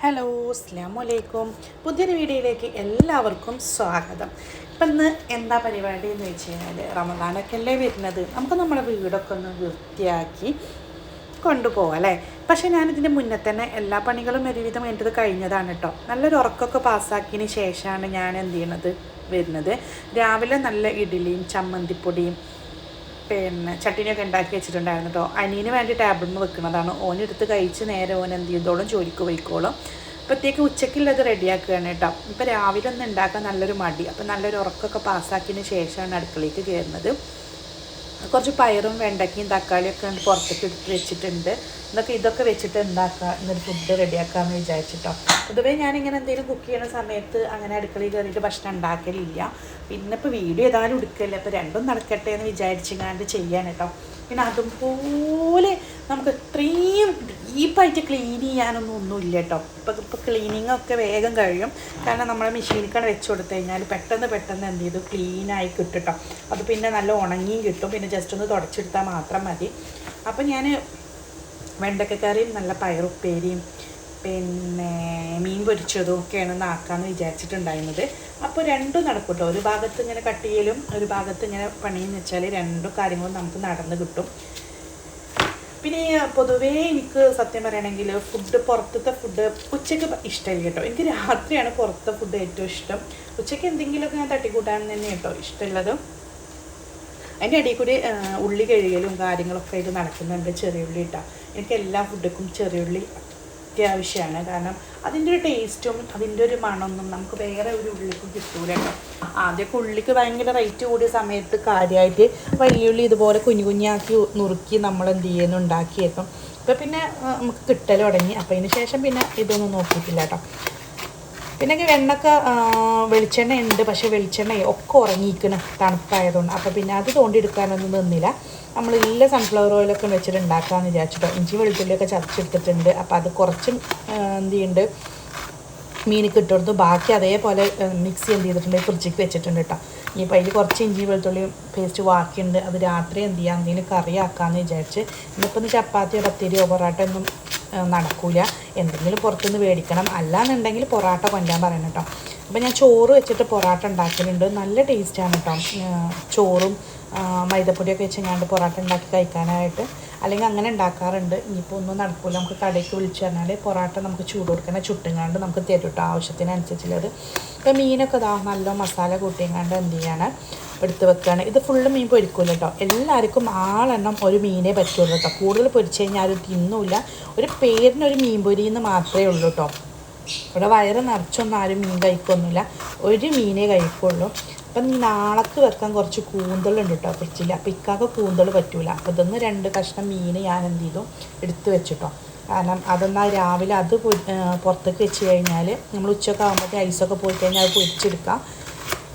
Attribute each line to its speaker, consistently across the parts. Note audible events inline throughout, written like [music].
Speaker 1: Hello അസ്ലാം വലൈക്കും പുതിയൊരു വീഡിയോയിലേക്ക് എല്ലാവർക്കും സ്വാഗതം. ഇപ്പം ഇന്ന് എന്താ പരിപാടി എന്ന് വെച്ച് കഴിഞ്ഞാൽ റമദാനൊക്കെ അല്ലേ വരുന്നത്. നമുക്ക് നമ്മുടെ വീടൊക്കെ ഒന്ന് വൃത്തിയാക്കി കൊണ്ടുപോകാം അല്ലേ? പക്ഷേ ഞാനിതിന്റെ മുന്നേ തന്നെ എല്ലാ പണികളും ഒരുവിധം എന്റെത് കഴിഞ്ഞതാണ് കേട്ടോ. നല്ലൊരു ഉറക്കമൊക്കെ പാസ്സാക്കിയതിന് ശേഷമാണ് ഞാൻ എന്ത് ചെയ്യണത് വരുന്നത്. രാവിലെ നല്ല ഇഡ്ഡലിയും ചമ്മന്തിപ്പൊടിയും പിന്നെ ചട്ടിനിയൊക്കെ ഉണ്ടാക്കി വെച്ചിട്ടുണ്ടായിരുന്നു കേട്ടോ അനിയന് വേണ്ടി ടേബിളിൽ വെക്കുന്നതാണ് ഓനെടുത്ത് കഴിച്ച് നേരെ ഓൻ എന്ത് ചെയ്തോളും ജോലിക്ക് പോയിക്കോളും. അപ്പോഴത്തേക്ക് ഉച്ചയ്ക്കുള്ളത് റെഡിയാക്കുകയാണ് കേട്ടോ ഇപ്പോൾ രാവിലെ ഒന്ന് ഉണ്ടാക്കാൻ നല്ലൊരു മടി. അപ്പോൾ നല്ലൊരു ഉറക്കമൊക്കെ പാസ്സാക്കിയതിന് ശേഷമാണ് അടുക്കളയിലേക്ക് കയറുന്നത്. കുറച്ച് പയറും വെണ്ടയ്ക്കയും തക്കാളിയൊക്കെ ഉണ്ട് പുറത്തേക്ക് എടുത്ത് വെച്ചിട്ടുണ്ട്. ഇതൊക്കെ ഇതൊക്കെ വെച്ചിട്ട് ഉണ്ടാക്കുക എന്നൊരു ഫുഡ് റെഡിയാക്കാമെന്ന് വിചാരിച്ചിട്ടോ. പൊതുവേ ഞാനിങ്ങനെ എന്തെങ്കിലും കുക്ക് ചെയ്യുന്ന സമയത്ത് അങ്ങനെ അടുക്കളയിൽ കയറിയിട്ട് ഭക്ഷണം ഉണ്ടാക്കലില്ല. പിന്നെ ഇപ്പോൾ വീഡിയോ ഏതായാലും എടുക്കല്ലേ? അപ്പോൾ രണ്ടും നടക്കട്ടെ എന്ന് വിചാരിച്ചിങ്ങാണ്ട് ചെയ്യാൻ കേട്ടോ പിന്നെ അതുപോലെ നമുക്ക് ഇത്രയും ഡീപ്പായിട്ട് ക്ലീൻ ചെയ്യാനൊന്നും ഒന്നുമില്ല കേട്ടോ. ഇപ്പം ഇപ്പോൾ ക്ലീനിങ് ഒക്കെ വേഗം കഴിയും. കാരണം നമ്മൾ മെഷീനിക്കാണ് വെച്ച് കൊടുത്തു കഴിഞ്ഞാൽ പെട്ടെന്ന് പെട്ടെന്ന് എന്ത് ചെയ്തു? ക്ലീനായി കിട്ടും കേട്ടോ അത് പിന്നെ നല്ല ഉണങ്ങിയും കിട്ടും. പിന്നെ ജസ്റ്റ് ഒന്ന് തുടച്ചെടുത്താൽ മാത്രം മതി. അപ്പം ഞാൻ വെണ്ടക്കക്കറിയും നല്ല പയറുപ്പേരിയും പിന്നെ മീൻ പൊരിച്ചതും ഒക്കെയാണ് നാക്കാന്ന് വിചാരിച്ചിട്ടുണ്ടായിരുന്നത്. അപ്പോൾ രണ്ടും നടക്കും കേട്ടോ ഒരു ഭാഗത്ത് ഇങ്ങനെ കട്ട് ചെയ്യലും ഒരു ഭാഗത്ത് ഇങ്ങനെ പണിയെന്ന് വെച്ചാൽ രണ്ടും കാര്യങ്ങളും നമുക്ക് നടന്ന് കിട്ടും. പിന്നെ പൊതുവേ എനിക്ക് സത്യം പറയണമെങ്കിൽ ഫുഡ് പുറത്തത്തെ ഫുഡ് ഉച്ചയ്ക്ക് ഇഷ്ടമില്ല കേട്ടോ. എനിക്ക് രാത്രിയാണ് പുറത്തെ ഫുഡ് ഏറ്റവും ഇഷ്ടം. ഉച്ചയ്ക്ക് എന്തെങ്കിലുമൊക്കെ ഞാൻ തട്ടിക്കൂട്ടാൻ തന്നെ കേട്ടോ ഇഷ്ടമുള്ളത്. അതിന്റെ ഇടയിൽ കൂടി ഉള്ളി കഴുകലും കാര്യങ്ങളൊക്കെ ആയിട്ട് നടക്കുന്നുണ്ട് ചെറിയുള്ളി ഇട്ടാ. എനിക്ക് എല്ലാ ഫുഡുക്കും ചെറിയുള്ളി അത്യാവശ്യമാണ് കാരണം അതിന്റെ ഒരു ടേസ്റ്റും അതിന്റെ ഒരു മണമൊന്നും നമുക്ക് വേറെ ഒരു ഉള്ളിക്ക് കിട്ടൂല കേട്ടോ. ആദ്യമൊക്കെ ഉള്ളിക്ക് ഭയങ്കര റേറ്റ് കൂടിയ സമയത്ത് കാര്യമായിട്ട് വലിയുള്ളി ഇതുപോലെ കുഞ്ഞു കുഞ്ഞാക്കി നുറുക്കി നമ്മൾ എന്ത് ചെയ്യുന്നു ഉണ്ടാക്കിയപ്പം ഇപ്പം പിന്നെ നമുക്ക് കിട്ടൽ തുടങ്ങി. അപ്പം അതിന് ശേഷം പിന്നെ ഇതൊന്നും നോക്കിയിട്ടില്ല കേട്ടോ. പിന്നെ വെണ്ണക്ക വെളിച്ചെണ്ണ ഉണ്ട് പക്ഷേ വെളിച്ചെണ്ണ ഒക്കെ ഉറങ്ങിയിരിക്കണം തണുപ്പായതുകൊണ്ട്. അപ്പോൾ പിന്നെ അത് തോണ്ടിയെടുക്കാനൊന്നും നിന്നില്ല. നമ്മൾ ഇല്ല സൺഫ്ലവർ ഓയിലൊക്കെ വെച്ചിട്ട് ഉണ്ടാക്കാമെന്ന് വിചാരിച്ചിട്ടോ. ഇഞ്ചി വെളുത്തുള്ളിയൊക്കെ ചതച്ചെടുത്തിട്ടുണ്ട്. അപ്പോൾ അത് കുറച്ചും എന്ത് ചെയ്യുന്നുണ്ട് മീനിക്ക് ഇട്ട് ബാക്കി അതേപോലെ മിക്സ് എന്ത് ചെയ്തിട്ടുണ്ട് ഫ്രിഡ്ജിക്ക് വെച്ചിട്ടുണ്ട് കേട്ടോ ഇനിയിപ്പോൾ അതിൽ കുറച്ച് ഇഞ്ചി വെളുത്തുള്ളി പേസ്റ്റ് ബാക്കിയുണ്ട് അത് രാത്രി എന്ത് ചെയ്യാം? എന്തെങ്കിലും കറി ആക്കാമെന്ന് വിചാരിച്ച്. ഇന്നിപ്പോൾ ഒന്ന് ചപ്പാത്തിയോ പത്തിരിയോ പൊറോട്ട ഒന്നും നടക്കില്ല നടക്കൂല. എന്തെങ്കിലും പുറത്തുനിന്ന് മേടിക്കണം. അല്ലാന്നുണ്ടെങ്കിൽ പൊറാട്ട കൊണ്ടുവരാൻ പറയണം കേട്ടോ അപ്പോൾ ഞാൻ ചോറ് വെച്ചിട്ട് പൊറാട്ട ഉണ്ടാക്കലുണ്ട്. നല്ല ടേസ്റ്റാണ് കേട്ടോ ചോറും മൈദപ്പൊടിയൊക്കെ മൈദപ്പൊടിയൊക്കെ വെച്ചെങ്ങാണ്ട് പൊറാട്ട ഉണ്ടാക്കി കഴിക്കാനായിട്ട്. അല്ലെങ്കിൽ അങ്ങനെ ഉണ്ടാക്കാറുണ്ട്. ഇനിയിപ്പോൾ ഒന്നും നടക്കില്ല നമുക്ക് കടയ്ക്ക് വിളിച്ചു പറഞ്ഞാൽ പൊറാട്ട നമുക്ക് ചൂട് കൊടുക്കണ ചുട്ടുങ്ങാണ്ട് നമുക്ക് തരും കേട്ടോ ആവശ്യത്തിനനുസരിച്ചുള്ളത്. ഇപ്പോൾ മീനൊക്കെ ഇതാ നല്ല മസാല കൂട്ടിയങ്ങാണ്ട് എന്ത് ചെയ്യാണ് എടുത്ത് വെക്കുകയാണ് ഇത് ഫുള്ള് മീൻ പൊരിക്കില്ല കേട്ടോ എല്ലാവർക്കും ആളെണ്ണം ഒരു മീനേ പറ്റുള്ളൂ കേട്ടോ കൂടുതൽ പൊരിച്ചു കഴിഞ്ഞാൽ ആരും തിന്നൂല. ഒരു പേരിനൊരു മീൻ പൊരി എന്ന് മാത്രമേ ഉള്ളൂ കേട്ടോ ഇവിടെ വയറ് നിറച്ചൊന്നും ആരും മീൻ കഴിക്കൊന്നുമില്ല. ഒരു മീനേ കഴിക്കുള്ളൂ. അപ്പം നാളേക്ക് വെക്കാൻ കുറച്ച് കൂന്തളുണ്ട് കേട്ടോ ഫ്രിഡ്ജിൽ അപ്പം ഇക്കാക്ക് കൂന്തൽ പറ്റൂല. അപ്പം ഇതൊന്ന് രണ്ട് കഷ്ണം മീൻ ഞാൻ എന്ത് ചെയ്തു? എടുത്ത് വെച്ചിട്ടോ കാരണം അതൊന്നാൽ രാവിലെ അത് പുറത്തേക്ക് വെച്ച് കഴിഞ്ഞാൽ നമ്മൾ ഉച്ചയൊക്കെ ആകുമ്പോഴത്തേക്ക് ഐസൊക്കെ പോയി കഴിഞ്ഞാൽ അത് പൊരിച്ചെടുക്കാം.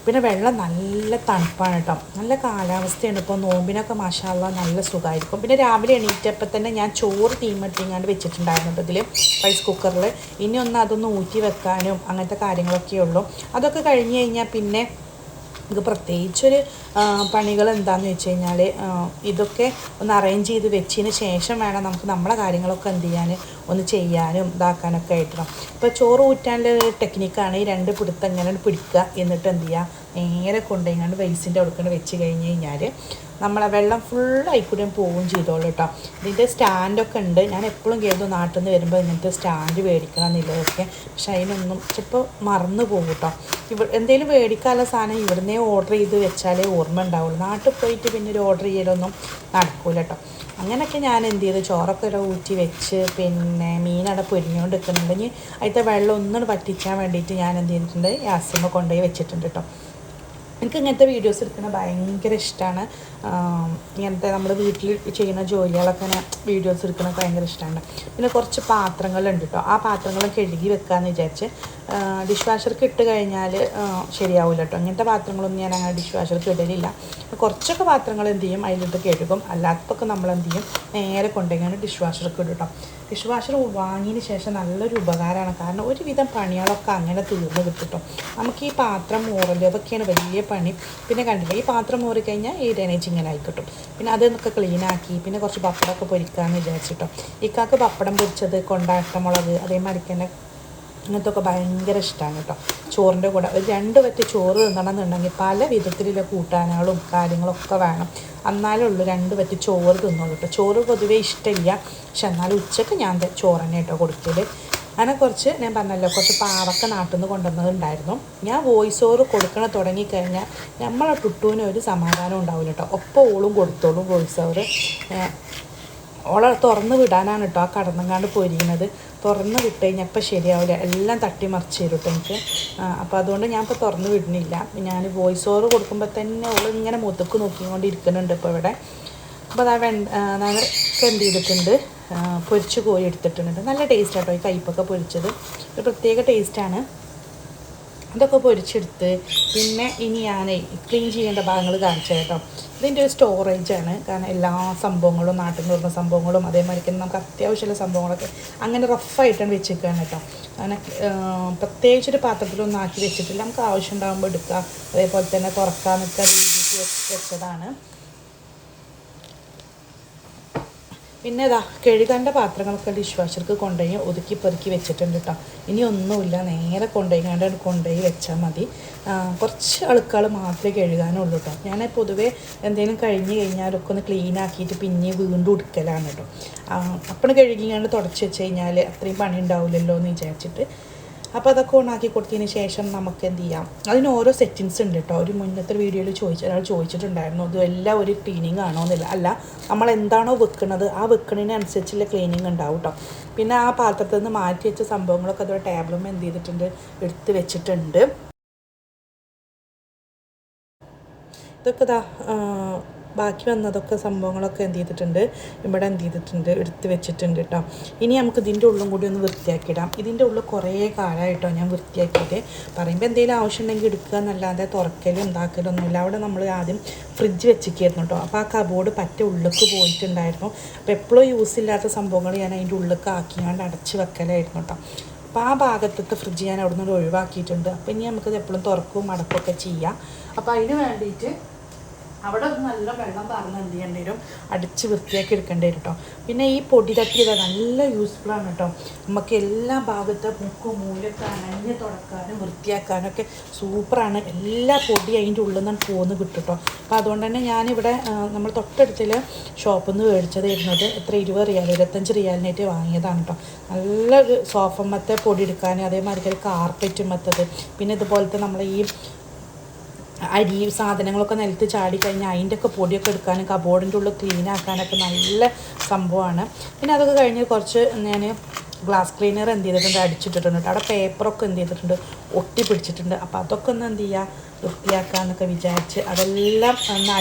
Speaker 1: പിന്നെ വെള്ളം നല്ല തണുപ്പാണ് കേട്ടോ. നല്ല കാലാവസ്ഥയാണ്. ഇപ്പോൾ നോമ്പിനൊക്കെ മാഷാള്ള നല്ല സുഖമായിരിക്കും പിന്നെ രാവിലെ എണീറ്റപ്പോൾ തന്നെ ഞാൻ ചോറ് തീമട്ടിങ്ങാണ്ട് വെച്ചിട്ടുണ്ടായിരുന്നു കേട്ടോ ഇതിൽ റൈസ് കുക്കറിൽ ഇനി ഒന്ന് അതൊന്ന് ഊറ്റി വെക്കാനും അങ്ങനത്തെ കാര്യങ്ങളൊക്കെ ഉള്ളൂ. അതൊക്കെ കഴിഞ്ഞ് കഴിഞ്ഞാൽ പിന്നെ ഇത് പ്രത്യേകിച്ചൊരു പണികൾ എന്താണെന്ന് വെച്ച് കഴിഞ്ഞാൽ ഇതൊക്കെ ഒന്ന് അറേഞ്ച് ചെയ്ത് വെച്ചതിന് ശേഷം വേണം നമുക്ക് നമ്മളെ കാര്യങ്ങളൊക്കെ എന്ത് ചെയ്യാൻ ഒന്ന് ചെയ്യാനും ഇതാക്കാനൊക്കെ ആയിട്ടും ഇപ്പോൾ ചോറ് ഊറ്റാനുള്ള ടെക്നിക്കാണ് ഈ രണ്ട് പിടുത്തം ഇങ്ങനെ പിടിക്കുക. എന്നിട്ട് എന്ത് ചെയ്യുക നേരെ കൊണ്ടുപോയി വെയ്സിന്റെ അടുക്കണ്ട് വെച്ച് കഴിഞ്ഞ് കഴിഞ്ഞാൽ നമ്മളെ വെള്ളം ഫുള്ളായി കൂടെ പോവുകയും ചെയ്തോളൂ കേട്ടോ ഇതിന്റെ സ്റ്റാൻഡൊക്കെ ഉണ്ട്. ഞാൻ എപ്പോഴും കേൾക്കും നാട്ടിൽ നിന്ന് വരുമ്പോൾ ഇങ്ങനത്തെ സ്റ്റാൻഡ് മേടിക്കണം എന്നുള്ളതൊക്കെ. പക്ഷേ അതിനൊന്നും ചിലപ്പോൾ മറന്നു പോകും കേട്ടോ ഇവ എന്തെങ്കിലും മേടിക്കാനുള്ള സാധനം ഇവിടുന്നേ ഓർഡർ ചെയ്ത് വെച്ചാലേ ഓർമ്മ ഉണ്ടാവുള്ളൂ. നാട്ടിൽ പോയിട്ട് പിന്നെ ഒരു ഓർഡർ ചെയ്യലൊന്നും നടക്കൂല കേട്ടോ അങ്ങനെയൊക്കെ ഞാൻ എന്ത് ചെയ്തു? ചോറൊക്കെ ഇവിടെ ഊറ്റി വെച്ച് പിന്നെ മീനവിടെ പൊരിഞ്ഞുകൊണ്ട് നിൽക്കുന്നുണ്ടെങ്കിൽ അതിന്റെ വെള്ളം ഒന്നും പറ്റിക്കാൻ വേണ്ടിയിട്ട് ഞാൻ എന്ത് ചെയ്തിട്ടുണ്ട്? ഗ്യാസിമ്മ കൊണ്ടുപോയി വെച്ചിട്ടുണ്ട് കേട്ടോ എനിക്ക് ഇങ്ങനത്തെ വീഡിയോസ് എടുക്കുന്നത് ഭയങ്കര ഇഷ്ടമാണ് ഇങ്ങനത്തെ നമ്മൾ വീട്ടിൽ ചെയ്യുന്ന ജോലികളൊക്കെ ഇങ്ങനെ വീഡിയോസ് എടുക്കുന്നത് ഭയങ്കര ഇഷ്ടമാണ് പിന്നെ കുറച്ച് പാത്രങ്ങളുണ്ട് കേട്ടോ ആ പാത്രങ്ങൾ കഴുകി വെക്കാമെന്ന് വിചാരിച്ച് ഡിഷ് വാഷർക്ക് ഇട്ട് കഴിഞ്ഞാൽ ശരിയാവില്ല കേട്ടോ ഇങ്ങനത്തെ പാത്രങ്ങളൊന്നും ഞാൻ അങ്ങനെ ഡിഷ് വാഷർക്ക് ഇടലില്ല. കുറച്ചൊക്കെ പാത്രങ്ങൾ എന്ത് ചെയ്യും? അതിലിട്ട് കഴുകും. അല്ലാത്തതൊക്കെ നമ്മൾ എന്ത് ചെയ്യും? നേരെ കൊണ്ടുപോയി ഡിഷ് വാഷർക്ക് ഇടും കേട്ടോ ഡിഷ് വാഷർ വാങ്ങിയതിന് ശേഷം നല്ലൊരു ഉപകാരമാണ്. കാരണം ഒരുവിധം പണികളൊക്കെ അങ്ങനെ തീർന്നു കിട്ടും നമുക്ക് ഈ പാത്രം മോറൽ അതൊക്കെയാണ് വലിയ പണി. പിന്നെ കണ്ടില്ലേ ഈ പാത്രം മോറി കഴിഞ്ഞാൽ ഈ ഡ്രൈനേജ് ഇങ്ങനെ ആയിക്കിട്ടും. പിന്നെ അതൊക്കെ ക്ലീൻ ആക്കി പിന്നെ കുറച്ച് പപ്പടമൊക്കെ പൊരിക്കാമെന്ന് വിചാരിച്ചിട്ടോ. ഇക്കാക്ക് പപ്പടം പൊരിച്ചത് കൊണ്ടാട്ടമുളക് അതേമാതിരി തന്നെ അങ്ങനത്തെ ഒക്കെ ഭയങ്കര ഇഷ്ടമാണ് കേട്ടോ. ചോറിന്റെ കൂടെ. ഒരു രണ്ട് പറ്റി ചോറ് തിന്നണമെന്നുണ്ടെങ്കിൽ പല വിധത്തിലുള്ള കൂട്ടാനുകളും കാര്യങ്ങളൊക്കെ വേണം. എന്നാലേ ഉള്ളൂ രണ്ട് പറ്റി ചോറ് തിന്നുള്ളൂ കേട്ടോ. ചോറ് പൊതുവേ ഇഷ്ടമില്ല. പക്ഷെ എന്നാലും ഉച്ചയ്ക്ക് ഞാൻ ചോറ് തന്നെ കേട്ടോ കൊടുക്കൽ അങ്ങനെ കുറച്ച് ഞാൻ പറഞ്ഞല്ലോ കുറച്ച് പാവക്ക നാട്ടിൽ നിന്ന് കൊണ്ടുവന്നതുണ്ടായിരുന്നു. ഞാൻ വോയിസ് ഓവർ കൊടുക്കണ തുടങ്ങിക്കഴിഞ്ഞാൽ നമ്മളെ ടുട്ടുവിന് ഒരു സമാധാനം ഉണ്ടാവില്ല കേട്ടോ ഒപ്പം ഓളും കൊടുത്തോളും വോയിസ് ഓവർ ഓളെ തുറന്ന് വിടാനാണ് കേട്ടോ ആ കടന്നങ്ങാണ്ട് പോയിരിക്കുന്നത് തുറന്ന് വിട്ട് കഴിഞ്ഞാൽ ഇപ്പം ശരിയാവില്ല എല്ലാം തട്ടി മറിച്ച് തരും കേട്ടോ എനിക്ക്. അപ്പോൾ അതുകൊണ്ട് ഞാൻ ഇപ്പോൾ തുറന്ന് വിടുന്നില്ല. ഞാൻ വോയിസ് ഓവർ കൊടുക്കുമ്പോൾ തന്നെ ഓൾ ഇങ്ങനെ മുത്തക്ക് നോക്കിക്കൊണ്ടിരിക്കുന്നുണ്ട് ഇപ്പോൾ ഇവിടെ. അപ്പോൾ അതാ വെണ്ട ഞാനൊക്കെ എന്ത് ചെയ്തിട്ടുണ്ട്? പൊരിച്ച് കോരി എടുത്തിട്ടുണ്ട്. നല്ല ടേസ്റ്റ് ആട്ടോ ഈ കയ്പ്പൊക്കെ പൊരിച്ചത്. ഒരു പ്രത്യേക ടേസ്റ്റാണ് ഇതൊക്കെ പൊരിച്ചെടുത്ത് പിന്നെ ഇനി ഞാൻ ക്ലീൻ ചെയ്യേണ്ട ഭാഗങ്ങൾ കാണിച്ചു കേട്ടോ ഇതിന്റെ ഒരു സ്റ്റോറേജാണ് കാരണം എല്ലാ സംഭവങ്ങളും നാട്ടിൽ നിന്ന് വരുന്ന സംഭവങ്ങളും അതേമാതിരി തന്നെ നമുക്ക് അത്യാവശ്യമുള്ള സംഭവങ്ങളൊക്കെ അങ്ങനെ റഫായിട്ടാണ് വെച്ചിരിക്കുകയാണ് കേട്ടോ അങ്ങനെ പ്രത്യേകിച്ചൊരു പാത്രത്തിലൊന്നും ആക്കി വെച്ചിട്ടില്ല. നമുക്ക് ആവശ്യം ഉണ്ടാകുമ്പോൾ എടുക്കാം. അതേപോലെ തന്നെ തുറക്കാൻ നിൽക്കുക രീതിക്ക് വെച്ചതാണ്. പിന്നെ ഇതാ കഴുകേണ്ട പാത്രങ്ങളൊക്കെ ഡിഷ് വാഷർക്ക് കൊണ്ടുപോയി ഒതുക്കി പെറുക്കി വെച്ചിട്ടുണ്ട് കേട്ടോ ഇനി ഒന്നുമില്ല നേരെ കൊണ്ടുപോയി കണ്ട് കൊണ്ടുപോയി വെച്ചാൽ മതി. കുറച്ച് അളുക്കൾ മാത്രമേ കഴുകാനുള്ളൂ കേട്ടോ ഞാൻ പൊതുവേ എന്തെങ്കിലും കഴിഞ്ഞ് കഴിഞ്ഞാലൊക്കെ ഒന്ന് ക്ലീൻ ആക്കിയിട്ട് പിന്നെ വീണ്ടും എടുക്കലാണ് കേട്ടോ അപ്പം കഴുകിയാണ്ട് തുടച്ച് വെച്ച് കഴിഞ്ഞാൽ അത്രയും പണി ഉണ്ടാവില്ലല്ലോ എന്ന് വിചാരിച്ചിട്ട് അപ്പോൾ അതൊക്കെ ഓണാക്കി കൊടുത്തതിന് ശേഷം നമുക്ക് എന്ത് ചെയ്യാം? അതിന് ഓരോ സെറ്റിങ്സ് ഉണ്ട് കേട്ടോ ഒരു മുന്നത്തെ വീഡിയോയിൽ ചോദിച്ച ഒരാൾ ചോദിച്ചിട്ടുണ്ടായിരുന്നു ഇത് എല്ലാം ഒരു ക്ലീനിങ് ആണോ എന്നില്ല? അല്ല നമ്മൾ എന്താണോ വെക്കുന്നത് ആ വെക്കുന്നതിനനുസരിച്ചുള്ള ക്ലീനിങ് ഉണ്ടാവും കേട്ടോ പിന്നെ ആ പാത്രത്തിൽ നിന്ന് മാറ്റി വെച്ച സംഭവങ്ങളൊക്കെ അതോടെ ടേബിളും എന്ത് ചെയ്തിട്ടുണ്ട്? എടുത്ത് വെച്ചിട്ടുണ്ട്. ഇതൊക്കെ ഇതാ ബാക്കി വന്നതൊക്കെ സംഭവങ്ങളൊക്കെ എന്ത് ചെയ്തിട്ടുണ്ട് ഇവിടെ എന്ത് ചെയ്തിട്ടുണ്ട് എടുത്ത് വെച്ചിട്ടുണ്ട് കേട്ടോ ഇനി നമുക്ക് ഇതിന്റെ ഉള്ളും കൂടി ഒന്ന് വൃത്തിയാക്കിയിടാം. ഇതിന്റെ ഉള്ളിൽ കുറേ കാലമായിട്ടോ ഞാൻ വൃത്തിയാക്കിയിട്ട് പറയുമ്പോൾ എന്തെങ്കിലും ആവശ്യം ഉണ്ടെങ്കിൽ എടുക്കുക എന്നല്ലാതെ തുറക്കലും ഉണ്ടാക്കലും ഒന്നുമില്ല അവിടെ നമ്മൾ ആദ്യം ഫ്രിഡ്ജ് വെച്ചിരിക്കുന്നു കേട്ടോ അപ്പോൾ ആ കബോർഡ് പറ്റ ഉള്ളിലേക്ക് പോയിട്ടുണ്ടായിരുന്നു. അപ്പോൾ എപ്പോഴും യൂസ് ഇല്ലാത്ത സംഭവങ്ങൾ ഞാൻ അതിന്റെ ഉള്ളിലേക്ക് ആക്കിയാണ്ട് അടച്ച് വെക്കലായിരുന്നു കേട്ടോ അപ്പോൾ ആ ഭാഗത്തത്തെ ഫ്രിഡ്ജ് ഞാൻ അവിടെ നിന്ന് ഒഴിവാക്കിയിട്ടുണ്ട്. അപ്പോൾ ഇനി നമുക്കത് എപ്പോഴും തുറക്കും അടക്കൊക്കെ ചെയ്യാം. അപ്പോൾ അതിന് വേണ്ടിയിട്ട് അവിടെ നല്ല വെള്ളം പറഞ്ഞ് എന്ത് ചെയ്യേണ്ടി വരും? അടിച്ച് വൃത്തിയാക്കി എടുക്കേണ്ടി വരും കേട്ടോ പിന്നെ ഈ പൊടി തട്ടിയത് നല്ല യൂസ്ഫുൾ ആണ് കേട്ടോ നമുക്ക് എല്ലാ ഭാഗത്തെ മുക്കും മൂലൊക്കെ അനഞ്ഞ് തുടക്കാനും വൃത്തിയാക്കാനും ഒക്കെ സൂപ്പറാണ് എല്ലാ പൊടി അതിന്റെ ഉള്ളിൽ നിന്ന് പോന്ന് കിട്ടും കേട്ടോ അപ്പോൾ അതുകൊണ്ട് തന്നെ ഞാനിവിടെ നമ്മൾ തൊട്ടടുത്തിൽ ഷോപ്പിൽ നിന്ന് മേടിച്ചത് ഇരുന്നത് എത്ര ഇരുപത് റിയാൽ ഇരുപത്തഞ്ച് റിയാലിനായിട്ട് വാങ്ങിയതാണ് കേട്ടോ നല്ല സോഫമ്മത്തെ പൊടി എടുക്കാനും അതേമാതിരി കാർപ്പറ്റും മറ്റത് പിന്നെ ഇതുപോലത്തെ നമ്മൾ ഈ അരി സാധനങ്ങളൊക്കെ നിലത്ത് ചാടിക്കഴിഞ്ഞാൽ അതിന്റെ ഒക്കെ പൊടിയൊക്കെ എടുക്കാനും കബോർഡിന്റെ ഉള്ളിൽ ക്ലീനാക്കാനൊക്കെ നല്ല സംഭവമാണ്. പിന്നെ അതൊക്കെ കഴിഞ്ഞ് കുറച്ച് ഞാൻ ഗ്ലാസ് ക്ലീനർ എന്ത് ചെയ്തിട്ടുണ്ട്? അടിച്ചിട്ടിട്ടുണ്ട് അവിടെ പേപ്പറൊക്കെ എന്ത് ചെയ്തിട്ടുണ്ട്? ഒട്ടി പിടിച്ചിട്ടുണ്ട്. അപ്പോൾ അതൊക്കെ ഒന്ന് എന്ത് ചെയ്യുക വൃത്തിയാക്കാന്നൊക്കെ വിചാരിച്ച് അതെല്ലാം ഒന്ന്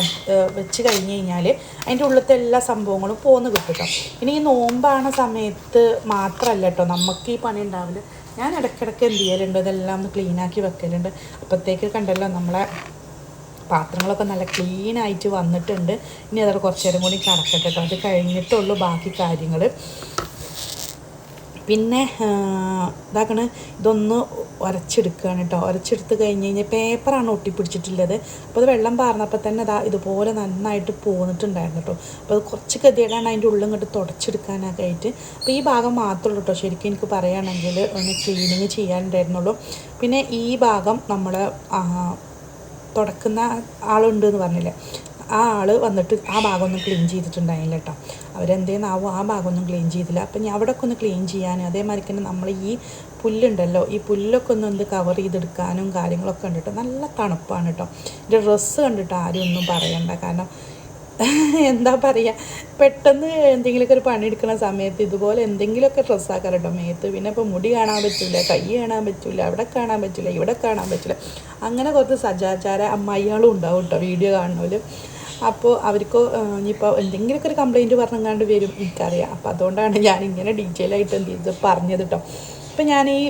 Speaker 1: വെച്ച് കഴിഞ്ഞ് കഴിഞ്ഞാൽ അതിന്റെ ഉള്ളിലത്തെ എല്ലാ സംഭവങ്ങളും പോന്ന് കിട്ടും ഇനി ഈ നോമ്പാണ സമയത്ത് മാത്രമല്ല കേട്ടോ. നമുക്ക് ഈ പണി ഉണ്ടാവില്ല ഞാൻ ഇടയ്ക്കിടയ്ക്ക് എന്ത് ചെയ്യലുണ്ട്? ഇതെല്ലാം ഒന്ന് ക്ലീനാക്കി വെക്കലുണ്ട്. അപ്പോഴത്തേക്ക് കണ്ടല്ലോ നമ്മളെ പാത്രങ്ങളൊക്കെ നല്ല ക്ലീൻ ആയിട്ട് വന്നിട്ടുണ്ട്. ഇനി അതൊക്കെ കുറച്ച് നേരം കൂടി കറക്കട്ടെ കേട്ടോ അത് കഴിഞ്ഞിട്ടുള്ളൂ ബാക്കി കാര്യങ്ങൾ പിന്നെ ഇതാക്കണ ഇതൊന്ന് ഉരച്ചെടുക്കുകയാണ് കേട്ടോ ഉരച്ചെടുത്ത് കഴിഞ്ഞ് കഴിഞ്ഞാൽ പേപ്പറാണ് ഒട്ടിപ്പിടിച്ചിട്ടുള്ളത്. അപ്പോൾ അത് വെള്ളം പാർന്നപ്പോൾ തന്നെ അതാ ഇതുപോലെ നന്നായിട്ട് പോന്നിട്ടുണ്ടായിരുന്നു കേട്ടോ അപ്പോൾ അത് കുറച്ച് ഗതികേടാണ് അതിന്റെ ഉള്ളിൽ ഇങ്ങോട്ട് തുടച്ചെടുക്കാനൊക്കെ ആയിട്ട്. അപ്പോൾ ഈ ഭാഗം മാത്രമേ ഉള്ളൂ കേട്ടോ ശരിക്കും എനിക്ക് പറയുകയാണെങ്കിൽ ഒന്ന് ക്ലീനിങ് ചെയ്യാനുണ്ടായിരുന്നുള്ളൂ. പിന്നെ ഈ ഭാഗം നമ്മൾ തുടക്കുന്ന ആളുണ്ട് എന്ന് പറഞ്ഞില്ലേ? ആ ആൾ വന്നിട്ട് ആ ഭാഗമൊന്നും ക്ലീൻ ചെയ്തിട്ടുണ്ടായില്ല കേട്ടോ അവരെന്തേന്നാവോ ആ ഭാഗമൊന്നും ക്ലീൻ ചെയ്തില്ല. അപ്പം ഞാൻ അവിടെയൊക്കെ ഒന്ന് ക്ലീൻ ചെയ്യാൻ അതേമാതിരി തന്നെ നമ്മൾ ഈ പുല്ലുണ്ടല്ലോ ഈ പുല്ലൊക്കെ ഒന്ന് എന്ത് കവർ ചെയ്തെടുക്കാനും കാര്യങ്ങളൊക്കെ ഉണ്ട് കേട്ടോ നല്ല തണുപ്പാണ് കേട്ടോ എന്റെ ഡ്രസ്സ് കണ്ടിട്ട് ആരും ഒന്നും പറയണ്ട. കാരണം [laughs] എന്താ പറയുക പെട്ടെന്ന് എന്തെങ്കിലുമൊക്കെ ഒരു പണിയെടുക്കുന്ന സമയത്ത് ഇതുപോലെ എന്തെങ്കിലുമൊക്കെ ഡ്രസ്സാക്കാറ് കേട്ടോ മേത്ത് പിന്നെ ഇപ്പോൾ മുടി കാണാൻ പറ്റില്ല കൈ കാണാൻ പറ്റില്ല അവിടെ കാണാൻ പറ്റില്ല ഇവിടെ കാണാൻ പറ്റില്ല അങ്ങനെ കുറച്ച് സജാചാര അമ്മായികളും ഉണ്ടാവും കേട്ടോ വീഡിയോ കാണുന്നവർ അപ്പോൾ അവർക്ക് ഇനിയിപ്പോൾ എന്തെങ്കിലുമൊക്കെ ഒരു കംപ്ലൈന്റ് പറഞ്ഞങ്ങാണ്ട് വരും എനിക്കറിയാം. അപ്പോൾ അതുകൊണ്ടാണ് ഞാൻ ഇങ്ങനെ ഡീറ്റെയിൽ ആയിട്ട് എന്ത് ചെയ്ത് പറഞ്ഞത് കേട്ടോ അപ്പോൾ ഞാൻ ഈ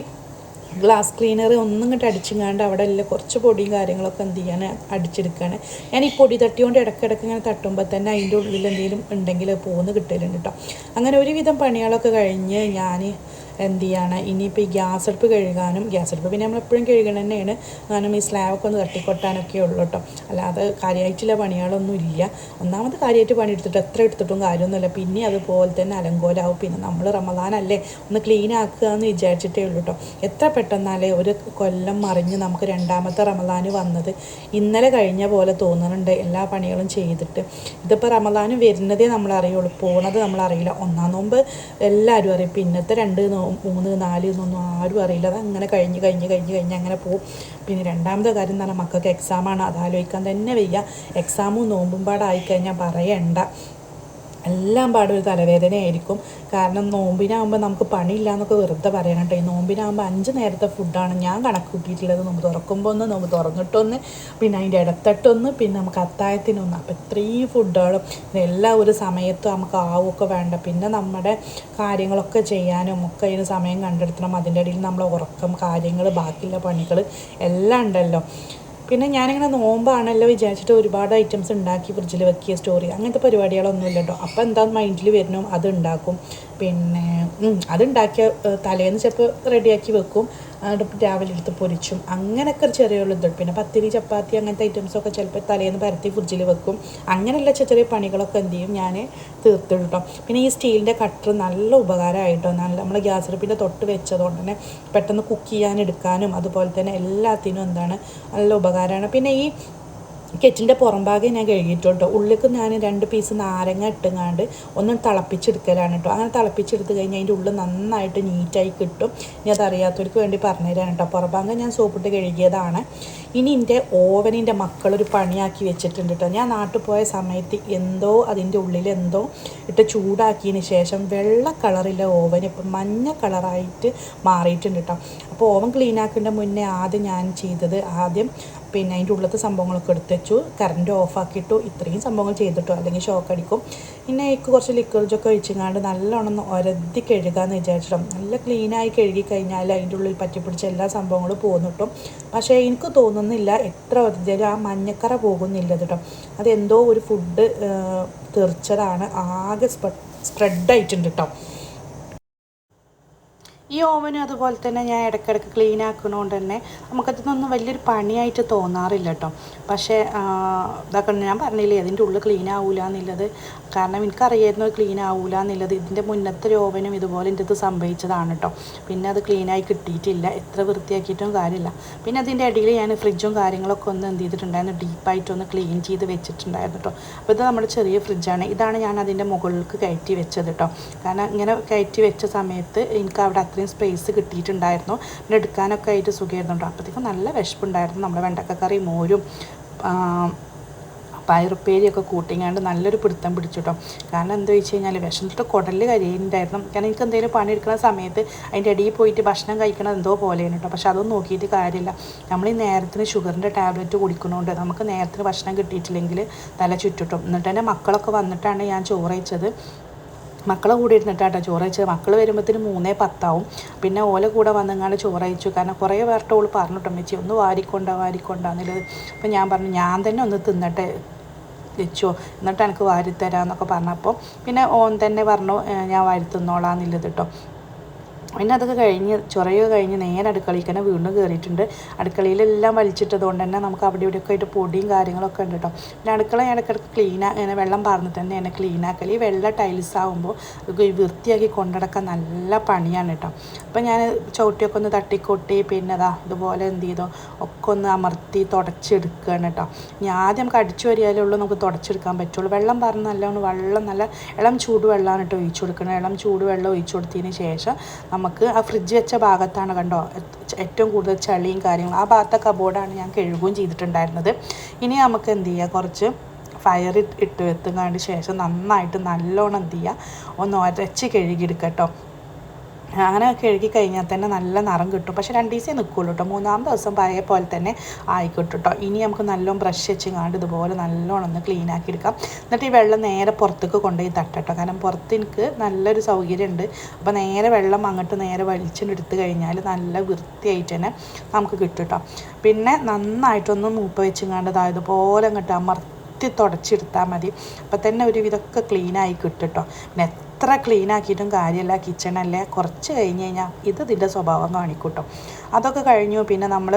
Speaker 1: ഗ്ലാസ് ക്ലീനർ ഒന്നും ഇങ്ങോട്ട് അടിച്ചിങ്ങാണ്ട് അവിടെ എല്ലാം കുറച്ച് പൊടിയും കാര്യങ്ങളൊക്കെ എന്ത് ചെയ്യാൻ അടിച്ചെടുക്കുകയാണ് ഞാൻ ഈ പൊടി തട്ടിയോണ്ട് ഇടയ്ക്കിടയ്ക്ക് ഇങ്ങനെ തട്ടുമ്പോൾ തന്നെ അതിന്റെ ഉള്ളിൽ എന്തെങ്കിലും ഉണ്ടെങ്കിൽ പോന്ന് കിട്ടലുണ്ട് കേട്ടോ അങ്ങനെ ഒരുവിധം പണികളൊക്കെ കഴിഞ്ഞ് ഞാൻ എന്ത് ചെയ്യാണ് ഇനിയിപ്പോൾ ഈ ഗ്യാസ് അടുപ്പ് കഴുകാനും ഗ്യാസ് അടുപ്പ് പിന്നെ നമ്മൾ എപ്പോഴും കഴുകണ തന്നെയാണ് കാരണം ഈ സ്ലാബൊക്കെ ഒന്ന് തട്ടിക്കൊട്ടാനൊക്കെ ഉള്ളൂ കേട്ടോ അല്ലാതെ കാര്യമായിട്ടുള്ള പണികളൊന്നും ഇല്ല. ഒന്നാമത് കാര്യമായിട്ട് പണി എടുത്തിട്ട് എത്ര എടുത്തിട്ടും കാര്യമൊന്നുമില്ല. പിന്നെ അതുപോലെ തന്നെ അലങ്കോലാവും. പിന്നെ നമ്മൾ റമദാനല്ലേ ഒന്ന് ക്ലീൻ ആക്കുക എന്ന് വിചാരിച്ചിട്ടേ ഉള്ളൂ കേട്ടോ എത്ര പെട്ടെന്നാലേ ഒരു കൊല്ലം മറിഞ്ഞ് നമുക്ക് രണ്ടാമത്തെ റമദാന് വന്നത്. ഇന്നലെ കഴിഞ്ഞ പോലെ തോന്നുന്നുണ്ട് എല്ലാ പണികളും ചെയ്തിട്ട്. ഇതിപ്പോൾ റമദാന് വരുന്നതേ നമ്മൾ അറിയുള്ളൂ പോണത് നമ്മൾ അറിയില്ല ഒന്നാം നോമ്പ് എല്ലാവരും അറിയും. പിന്നത്തെ രണ്ട് നോ മൂന്ന് നാല് എന്നൊന്നും ആരും അറിയില്ല. അത് അങ്ങനെ കഴിഞ്ഞ് കഴിഞ്ഞ് കഴിഞ്ഞ് കഴിഞ്ഞ് അങ്ങനെ പോകും പിന്നെ രണ്ടാമത്തെ കാര്യം എന്ന് പറഞ്ഞാൽ മക്കൾക്ക് എക്സാമാണ് അത് ആലോചിക്കാൻ തന്നെ വയ്യ. എക്സാമും നോമ്പും പാടായി കഴിഞ്ഞാൽ പറയണ്ട. എല്ലാം പാടും ഒരു തലവേദനയായിരിക്കും. കാരണം നോമ്പിനാകുമ്പോൾ നമുക്ക് പണിയില്ല എന്നൊക്കെ വെറുതെ പറയണം കേട്ടോ ഈ നോമ്പിനാകുമ്പോൾ അഞ്ച് നേരത്തെ ഫുഡാണ് ഞാൻ കണക്ക് കൂട്ടിയിട്ടുള്ളത്. നോമ്പ് തുറക്കുമ്പോൾ ഒന്ന് നോമ്പ് തുറന്നിട്ടൊന്ന് പിന്നെ അതിന്റെ ഇടത്തട്ടൊന്ന് പിന്നെ നമുക്ക് അത്തായത്തിനൊന്ന്. അപ്പോൾ ഇത്രയും ഫുഡുകളും എല്ലാം ഒരു സമയത്ത് നമുക്ക് ആവുമൊക്കെ വേണ്ട. പിന്നെ നമ്മുടെ കാര്യങ്ങളൊക്കെ ചെയ്യാനും ഒക്കെ അതിന് സമയം കണ്ടെടുത്തണം. അതിന്റെ ഇടയിൽ നമ്മൾ ഉറക്കം കാര്യങ്ങൾ ബാക്കിയുള്ള പണികൾ എല്ലാം ഉണ്ടല്ലോ. പിന്നെ ഞാനിങ്ങനെ നോമ്പാണല്ലോ വിചാരിച്ചിട്ട് ഒരുപാട് ഐറ്റംസ് ഉണ്ടാക്കി ഫ്രിഡ്ജിൽ വെക്കിയ സ്റ്റോറി അങ്ങനത്തെ പരിപാടികളൊന്നും ഇല്ല കേട്ടോ അപ്പോൾ എന്താ മൈൻഡിൽ വരണോ? അത് ഉണ്ടാക്കും. പിന്നെ അതുണ്ടാക്കിയ തലേന്ന് ചിലപ്പോൾ റെഡിയാക്കി വെക്കും. എന്നിട്ട് രാവിലെ എടുത്ത് പൊരിച്ചും. അങ്ങനെയൊക്കെ ഒരു ചെറിയുള്ള ഇതുണ്ട് പിന്നെ പത്തിരി ചപ്പാത്തി അങ്ങനത്തെ ഐറ്റംസൊക്കെ ചിലപ്പോൾ തലേന്ന് പരത്തി ഫ്രിഡ്ജിൽ വെക്കും. അങ്ങനെയുള്ള ചെറിയ ചെറിയ പണികളൊക്കെ എന്ത് ചെയ്യും? ഞാൻ തീർത്തിടും കേട്ടോ പിന്നെ ഈ സ്റ്റീലിന്റെ കട്ടർ നല്ല ഉപകാരമായിട്ടോ നല്ല നമ്മൾ ഗ്യാസ് അടുപ്പിന്റെ തൊട്ട് വെച്ചതുകൊണ്ട് തന്നെ പെട്ടെന്ന് കുക്ക് ചെയ്യാൻ എടുക്കാനും അതുപോലെ തന്നെ എല്ലാത്തിനും എന്താണ് നല്ല ഉപകാരമാണ് പിന്നെ ഈ കെറ്റിന്റെ പുറം ഭാഗം ഞാൻ കഴുകിയിട്ടുണ്ട്. ഉള്ളിലേക്ക് ഞാൻ രണ്ട് പീസ് നാരങ്ങ ഇട്ടുങ്ങാണ്ട് ഒന്ന് തിളപ്പിച്ചെടുക്കലാണ് കേട്ടോ അങ്ങനെ തിളപ്പിച്ചെടുത്ത് കഴിഞ്ഞാൽ അതിന്റെ ഉള്ളിൽ നന്നായിട്ട് നീറ്റായി കിട്ടും. ഇനി അതറിയാത്തവർക്ക് വേണ്ടി പറഞ്ഞുതരാണ് കേട്ടോ പുറം ഭാഗം ഞാൻ സോപ്പിട്ട് കഴുകിയതാണ്. ഇനി എന്റെ ഓവനിന്റെ മക്കളൊരു പണിയാക്കി വെച്ചിട്ടുണ്ട് കേട്ടോ ഞാൻ നാട്ടിൽ പോയ സമയത്ത് എന്തോ അതിന്റെ ഉള്ളിൽ എന്തോ ഇട്ട് ചൂടാക്കിയതിന് ശേഷം വെള്ള കളറിലെ ഓവൻ ഇപ്പം മഞ്ഞ കളറായിട്ട് മാറിയിട്ടുണ്ട് കേട്ടോ അപ്പോൾ ഓവൻ ക്ലീൻ ആക്കേണ്ട മുന്നേ ആദ്യം ഞാൻ ചെയ്തത് ആദ്യം പിന്നെ അതിന്റെ ഉള്ളത്തെ സംഭവങ്ങളൊക്കെ എടുത്ത് വെച്ചു. കറണ്ട് ഓഫാക്കിയിട്ടു ഇത്രയും സംഭവങ്ങൾ ചെയ്തിട്ടോ അല്ലെങ്കിൽ ഷോക്ക് അടിക്കും. പിന്നെ എനിക്ക് കുറച്ച് ലിക്വിഡ്സൊക്കെ ഒഴിച്ചിങ്ങാണ്ട് നല്ലോണം ഒരതി കഴുകാമെന്ന് വിചാരിച്ചിട്ടോ നല്ല ക്ലീനായി കഴുകി കഴിഞ്ഞാൽ അതിന്റെ ഉള്ളിൽ പറ്റിപ്പിടിച്ച എല്ലാ സംഭവങ്ങളും പോകുന്നിട്ടും പക്ഷേ എനിക്ക് തോന്നുന്നില്ല എത്ര ഒരതിയാലും ആ മഞ്ഞക്കറ പോകുന്നില്ല കേട്ടോ. അതെന്തോ ഒരു ഫുഡ് തെറിച്ചതാണ്. ആകെ സ്പ്രെഡ് ആയിട്ടുണ്ട് കേട്ടോ. ഈ ഓവനും അതുപോലെ തന്നെ ഞാൻ ഇടയ്ക്കിടയ്ക്ക് ക്ലീൻ ആക്കുന്നതുകൊണ്ട് തന്നെ നമുക്കതിനൊന്നും വലിയൊരു പണിയായിട്ട് തോന്നാറില്ല കേട്ടോ പക്ഷേ ഇതൊക്കെ ഞാൻ പറഞ്ഞില്ലേ അതിന്റെ ഉള്ളിൽ ക്ലീൻ ആവില്ല എന്നുള്ളത്. കാരണം എനിക്കറിയായിരുന്നു ക്ലീൻ ആവില്ല എന്നുള്ളത്. ഇതിന്റെ മുന്നത്തെ ഓവനും ഇതുപോലെ എന്റെ ഇത് സംഭവിച്ചതാണ് കേട്ടോ പിന്നെ അത് ക്ലീനായി കിട്ടിയിട്ടില്ല. എത്ര വൃത്തിയാക്കിയിട്ടും കാര്യമില്ല. പിന്നെ അതിന്റെ ഇടയിൽ ഞാൻ ഫ്രിഡ്ജും കാര്യങ്ങളൊക്കെ ഒന്ന് എന്ത് ചെയ്തിട്ടുണ്ടായിരുന്നു ഡീപ്പായിട്ടൊന്ന് ക്ലീൻ ചെയ്ത് വെച്ചിട്ടുണ്ടായിരുന്നു കേട്ടോ അപ്പോൾ ഇത് നമ്മുടെ ചെറിയ ഫ്രിഡ്ജാണ് ഇതാണ് ഞാൻ അതിന്റെ മുകളിലേക്ക് കയറ്റി വെച്ചത് കേട്ടോ കാരണം ഇങ്ങനെ കയറ്റി വെച്ച സമയത്ത് എനിക്ക് അവിടെ അത്രയും സ്പേസ് കിട്ടിയിട്ടുണ്ടായിരുന്നു. പിന്നെ എടുക്കാനൊക്കെ ആയിട്ട് സുഖമായിരുന്നു അപ്പോഴത്തേക്കും നല്ല വിശപ്പുണ്ടായിരുന്നു. നമ്മുടെ വെണ്ടക്കക്കറി മോരും പയറുപ്പേരിയൊക്കെ കൂട്ടിങ്ങാണ്ട് നല്ലൊരു പിടുത്തം പിടിച്ചു കേട്ടോ കാരണം എന്താ വെച്ച് കഴിഞ്ഞാൽ വിഷമത്തിട്ട് കുടലിൽ കരിയുന്നുണ്ടായിരുന്നു കാരണം എനിക്ക് എന്തെങ്കിലും പണിയെടുക്കുന്ന സമയത്ത് അതിന്റെ ഇടയിൽ പോയിട്ട് ഭക്ഷണം കഴിക്കണത് എന്തോ പോലെയാണ് കേട്ടോ പക്ഷെ അതൊന്നും നോക്കിയിട്ട് കാര്യമില്ല. നമ്മൾ ഈ നേരത്തിന് ഷുഗറിന്റെ ടാബ്ലറ്റ് കുടിക്കുന്നതുകൊണ്ട് നമുക്ക് നേരത്തിന് ഭക്ഷണം കിട്ടിയിട്ടില്ലെങ്കിൽ തല ചുറ്റിട്ടും എന്നിട്ട് എന്റെ മക്കളൊക്കെ വന്നിട്ടാണ് ഞാൻ ചോറ് കഴിച്ചത്. മക്കളെ കൂടെ ഇരുന്നിട്ടാട്ടോ ചോറ് കഴിച്ചത് മക്കൾ വരുമ്പോഴത്തേന് മൂന്നേ പത്താവും. പിന്നെ ഓല കൂടെ വന്നങ്ങാണ്ട് ചോറ് കഴിച്ചു കാരണം കുറേ പേർട്ട് ഓൾ പറഞ്ഞിട്ടോ മെച്ചി ഒന്ന് വാരിക്കൊണ്ടാ വാരിക്കൊണ്ടാന്നുള്ളത് അപ്പം ഞാൻ പറഞ്ഞു ഞാൻ തന്നെ ഒന്ന് തിന്നട്ടെ വെച്ചോ. എന്നിട്ട് എനിക്ക് വാരിത്തരാമെന്നൊക്കെ പറഞ്ഞപ്പോൾ പിന്നെ ഓൻ തന്നെ പറഞ്ഞു ഞാൻ വാരി തിന്നോളാന്നുള്ളത് കേട്ടോ പിന്നെ അതൊക്കെ കഴിഞ്ഞ് ചൊറയോ കഴിഞ്ഞ് നേരെ അടുക്കളയിൽ തന്നെ വീണ്ടും കയറിയിട്ടുണ്ട് അടുക്കളയിലെല്ലാം വലിച്ചിട്ടത് കൊണ്ട് തന്നെ നമുക്ക് അവിടെ ഇവിടെയൊക്കെ ആയിട്ട് പൊടിയും കാര്യങ്ങളൊക്കെ ഉണ്ട് കേട്ടോ. പിന്നെ അടുക്കള ഞാൻ ഇടയ്ക്കിടയ്ക്ക് ക്ലീൻ ഇങ്ങനെ വെള്ളം പറഞ്ഞിട്ട് തന്നെ എന്നെ ക്ലീൻ ആക്കൽ ഈ വെള്ള ടൈൽസ് ആകുമ്പോൾ വൃത്തിയാക്കി കൊണ്ടടക്കാൻ നല്ല പണിയാണ് കേട്ടോ. അപ്പം ഞാൻ ചവിട്ടിയൊക്കെ ഒന്ന് തട്ടിക്കൊട്ടി പിന്നെ അതാ ഇതുപോലെ എന്ത് ചെയ്തോ? ഒക്കെ ഒന്ന് അമർത്തി തുടച്ചെടുക്കുകയാണ് കേട്ടോ. ഇനി ആദ്യം നമുക്ക് അടിച്ചു വരിയാലേ ഉള്ളൂ നമുക്ക് തുടച്ചെടുക്കാൻ പറ്റുള്ളൂ. വെള്ളം പറഞ്ഞ് നല്ലോണം വെള്ളം നല്ല ഇളം ചൂട് വെള്ളമാണ് കേട്ടോ ഒഴിച്ചു കൊടുക്കുന്നത് ഇളം ചൂട് വെള്ളം ഒഴിച്ചു കൊടുത്തതിന് ശേഷം നമുക്ക് ആ ഫ്രിഡ്ജ് വെച്ച ഭാഗത്താണ് കണ്ടോ ഏറ്റവും കൂടുതൽ ചളിയും കാര്യങ്ങളും. ആ ഭാഗത്തെ കബോർഡാണ് ഞാൻ കഴുകുകയും ചെയ്തിട്ടുണ്ടായിരുന്നത്. ഇനി നമുക്ക് എന്ത് ചെയ്യുക കുറച്ച് ഫയർ ഇട്ട് വെത്തുങ്ങാണ്ട് ശേഷം നന്നായിട്ട് നല്ലോണം എന്ത് ചെയ്യുക ഒന്ന് ഒരച്ച് കഴുകിയെടുക്കുക കേട്ടോ. അങ്ങനെ കഴുകി കഴിഞ്ഞാൽ തന്നെ നല്ല നിറം കിട്ടും. പക്ഷേ രണ്ട് ദിവസമേ നിൽക്കുള്ളൂ കേട്ടോ. മൂന്നാം ദിവസം പഴയ പോലെ തന്നെ ആയിക്കോട്ടെ കേട്ടോ. ഇനി നമുക്ക് നല്ലോണം ബ്രഷ് വെച്ചങ്ങാണ്ട് ഇതുപോലെ നല്ലോണം ഒന്ന് ക്ലീൻ ആക്കി എടുക്കാം. എന്നിട്ട് ഈ വെള്ളം നേരെ പുറത്തേക്ക് കൊണ്ടുപോയി തട്ടട്ടോ കാരണം പുറത്ത് എനിക്ക് നല്ലൊരു സൗകര്യമുണ്ട്. അപ്പോൾ നേരെ വെള്ളം അങ്ങോട്ട് നേരെ വലിച്ചെടുത്ത് കഴിഞ്ഞാൽ നല്ല വൃത്തിയായിട്ട് തന്നെ നമുക്ക് കിട്ടും കേട്ടോ. പിന്നെ നന്നായിട്ടൊന്ന് മൂപ്പ വെച്ചങ്ങാണ്ട് ഇതാ ഇതുപോലെ അങ്ങോട്ട് അമർത്തി വൃത്തി തുടച്ചെടുത്താൽ മതി. അപ്പോൾ തന്നെ ഒരു വിധമൊക്കെ ക്ലീനായി കിട്ടും കേട്ടോ പിന്നെ എത്ര ക്ലീൻ ആക്കിയിട്ടും കാര്യമല്ല കിച്ചണല്ലേ കുറച്ച് കഴിഞ്ഞ് കഴിഞ്ഞാൽ ഇത് ഇതിന്റെ സ്വഭാവം കാണിക്കൂട്ടോ. അതൊക്കെ കഴിഞ്ഞു. പിന്നെ നമ്മൾ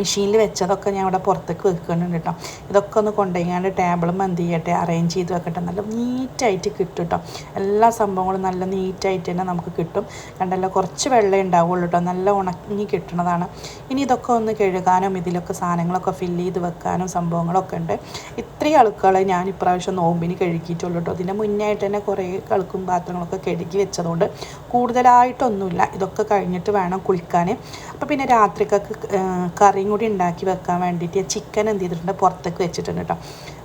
Speaker 1: മെഷീനിൽ വെച്ചതൊക്കെ ഞാൻ ഇവിടെ പുറത്തേക്ക് വെക്കുന്നുണ്ട് കേട്ടോ. ഇതൊക്കെ ഒന്ന് കൊണ്ടുപോയിങ്ങാണ്ട് ടേബിളും എന്ത് ചെയ്യട്ടെ അറേഞ്ച് ചെയ്ത് വെക്കട്ടെ. നല്ല നീറ്റായിട്ട് കിട്ടും കേട്ടോ. എല്ലാ സംഭവങ്ങളും നല്ല നീറ്റായിട്ട് തന്നെ നമുക്ക് കിട്ടും. കണ്ടല്ലോ കുറച്ച് വെള്ളം ഉണ്ടാവുള്ളൂ കേട്ടോ. നല്ല ഉണങ്ങി കിട്ടണതാണ്. ഇനി ഇതൊക്കെ ഒന്ന് കഴുകാനും ഇതിലൊക്കെ സാധനങ്ങളൊക്കെ ഫില്ല് ചെയ്ത് വെക്കാനും സംഭവങ്ങളൊക്കെ ഉണ്ട്. ഇത്രയും അളുക്കളെ ഞാൻ ഇപ്രാവശ്യം നോമ്പിന് കഴുകിയിട്ടുള്ളൂ കേട്ടോ. ഇതിന്റെ മുന്നായിട്ട് തന്നെ കുറേ കളുക്കും പാത്രങ്ങളൊക്കെ കഴുകി വെച്ചതുകൊണ്ട് കൂടുതലായിട്ടൊന്നുമില്ല. ഇതൊക്കെ കഴിഞ്ഞിട്ട് വേണം കുളിക്കാൻ അപ്പോൾ പിന്നെ രാത്രിക്കൊക്കെ കറിയും കൂടി ഉണ്ടാക്കി വെക്കാൻ വേണ്ടിയിട്ട് ചിക്കൻ എന്ത് ചെയ്തിട്ടുണ്ട് പുറത്തേക്ക് വെച്ചിട്ടുണ്ട് കേട്ടോ.